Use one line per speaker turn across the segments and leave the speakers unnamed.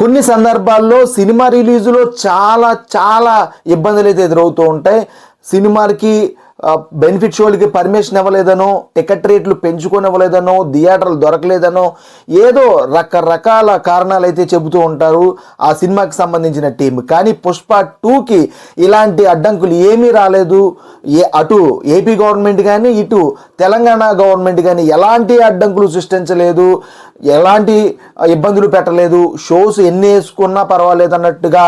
కొన్ని సందర్భాల్లో సినిమా రిలీజులో చాలా చాలా ఇబ్బందులు అయితే ఎదురవుతూ ఉంటాయి. సినిమాలకి బెనిఫిట్ షోలకి పర్మిషన్ ఇవ్వలేదనో టికెట్ రేట్లు పెంచుకొని ఇవ్వలేదనో థియేటర్లు దొరకలేదనో ఏదో రకరకాల కారణాలు అయితే చెబుతూ ఉంటారు ఆ సినిమాకి సంబంధించిన టీం కానీ పుష్ప టూకి ఇలాంటి అడ్డంకులు ఏమీ రాలేదు. ఏ అటు ఏపీ గవర్నమెంట్ కానీ ఇటు తెలంగాణ గవర్నమెంట్ కానీ ఎలాంటి అడ్డంకులు సృష్టించలేదు. ఎలాంటి ఇబ్బందులు పెట్టలేదు. షోస్ ఎన్ని వేసుకున్నా పర్వాలేదు అన్నట్టుగా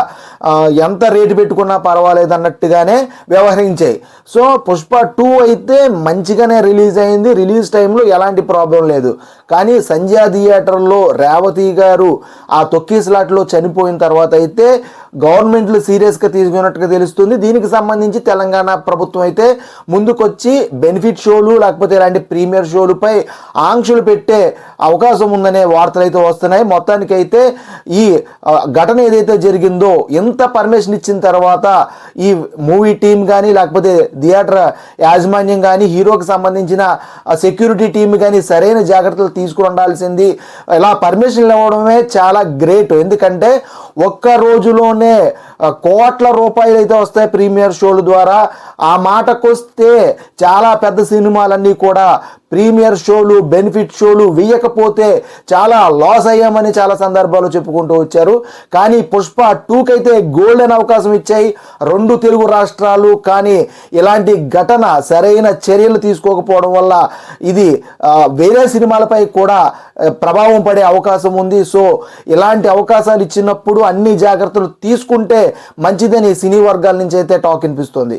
ఎంత రేటు పెట్టుకున్నా పర్వాలేదు అన్నట్టుగానే వ్యవహరించాయి. సో పుష్ప టూ అయితే మంచిగానే రిలీజ్ అయింది. రిలీజ్ టైంలో ఎలాంటి ప్రాబ్లం లేదు. కానీ సంధ్యా థియేటర్లో రేవతి గారు ఆ తొక్కి స్లాట్లో చనిపోయిన తర్వాత అయితే గవర్నమెంట్లు సీరియస్గా తీసుకున్నట్టుగా తెలుస్తుంది. దీనికి సంబంధించి తెలంగాణ ప్రభుత్వం అయితే ముందుకొచ్చి బెనిఫిట్ షోలు లేకపోతే ఇలాంటి ప్రీమియర్ షోలపై ఆంక్షలు పెట్టే అవకాశం ఉందనే వార్తలు అయితే వస్తున్నాయి. మొత్తానికి అయితే ఈ ఘటన ఏదైతే జరిగిందో ఎంత పర్మిషన్ ఇచ్చిన తర్వాత ఈ మూవీ టీం కానీ లేకపోతే థియేటర్ యాజమాన్యం కానీ హీరోకి సంబంధించిన సెక్యూరిటీ టీం కానీ సరైన జాగ్రత్తలు తీసుకుని ఉండాల్సింది. ఇలా పర్మిషన్లు ఇవ్వడమే చాలా గ్రేట్. ఎందుకంటే ఒక్క రోజులోనే కోట్ల రూపాయలు అయితే వస్తాయి ప్రీమియర్ షోల ద్వారా. ఆ మాటకొస్తే చాలా పెద్ద సినిమాలన్నీ కూడా ప్రీమియర్ షోలు బెనిఫిట్ షోలు వేయకపోతే చాలా లాస్ అయ్యామని చాలా సందర్భాలు చెప్పుకుంటూ వచ్చారు. కానీ పుష్ప టూకి అయితే గోల్డెన్ అవకాశం ఇచ్చాయి. రెండు తెలుగు రాష్ట్రాలు కానీ ఇలాంటి ఘటన సరైన చర్యలు తీసుకోకపోవడం వల్ల ఇది వేరే సినిమాలపై కూడా ప్రభావం పడే అవకాశం ఉంది. సో ఇలాంటి అవకాశాలు ఇచ్చినప్పుడు అన్ని జాగ్రత్తలు తీసుకుంటే మంచిదని సినీ వర్గాల నుంచి అయితే టాక్ వినిపిస్తుంది.